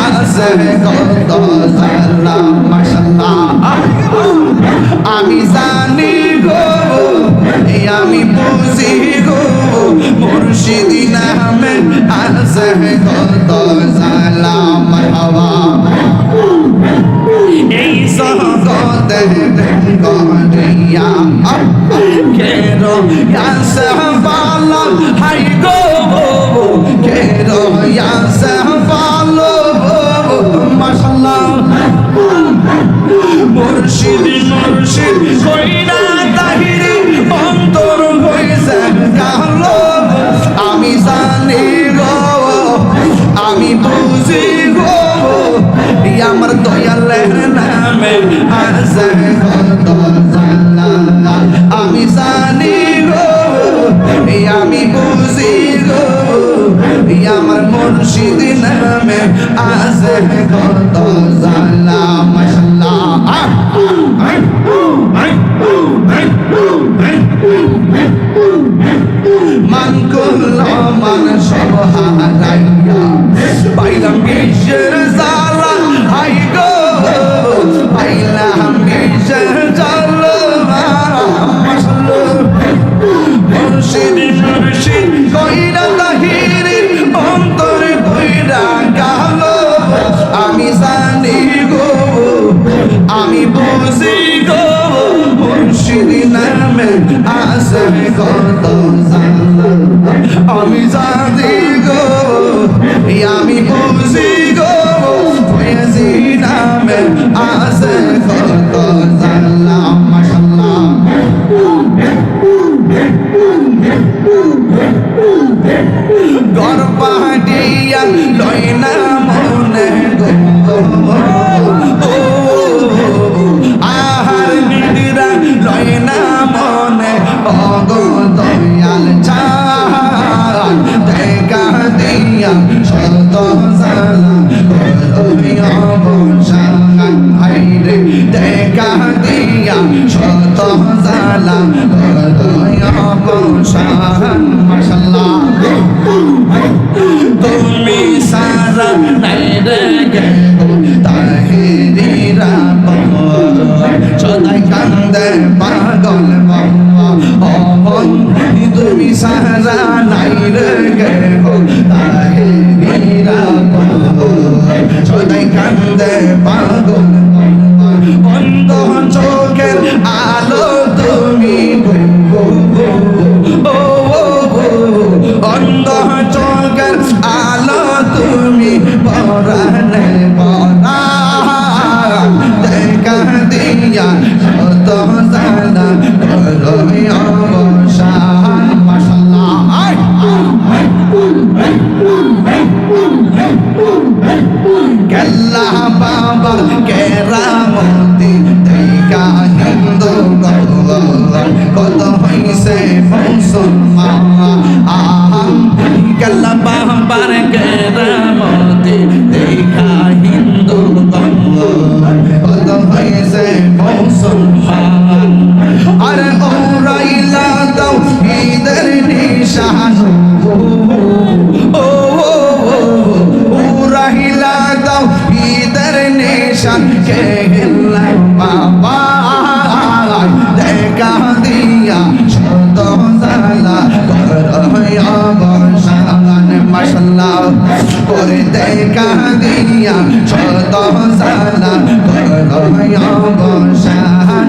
আছে কত জালা মাশাল্লাহ আমি জানি গো আমি বুঝি গো মুর্শিদি নামে আছে কত জালা মারহাবা এই জগতে গড়িয়া কেরো ইয়াসে ভালো হাই মুর্শিদ মুর্শিদ কইরা তাহিরি অন্তর হইছে কালো আমি জানি গো আমি বুঝি গো আমার দয়ালের নামে আছে কত জালা আমি জানি গো আমি বুঝি গো আমার মুর্শিদ নামে আছে কত জালা মান করল মান সব হারাইয়া পাইলাম বিশ্বের জালা হাই গো, পাইলাম বিশ্বের জালা মুর্শিদ মুর্শিদ, কইরা তাহিরির অন্তরে কইরা গাল আমি জানি গো, আমি বুঝি গো, মুর্শিদ নামে আছে কত আমি জানি গো আমি বুঝি গো নামে আছে দিয়া শত সালা অবসান হাইরে দেখা দিয়া শত সালা অবসান মাশাল্লাহ তুমি সারা নাই রে তাহিরিরা সদাই কান্দে তুমি সারা নাই তাহিরিরা সদাই কেরামতি দেখা হিন্দু কত হইছে মুসলমান? করে দেখা দিয়া শত জালা করয় অবসান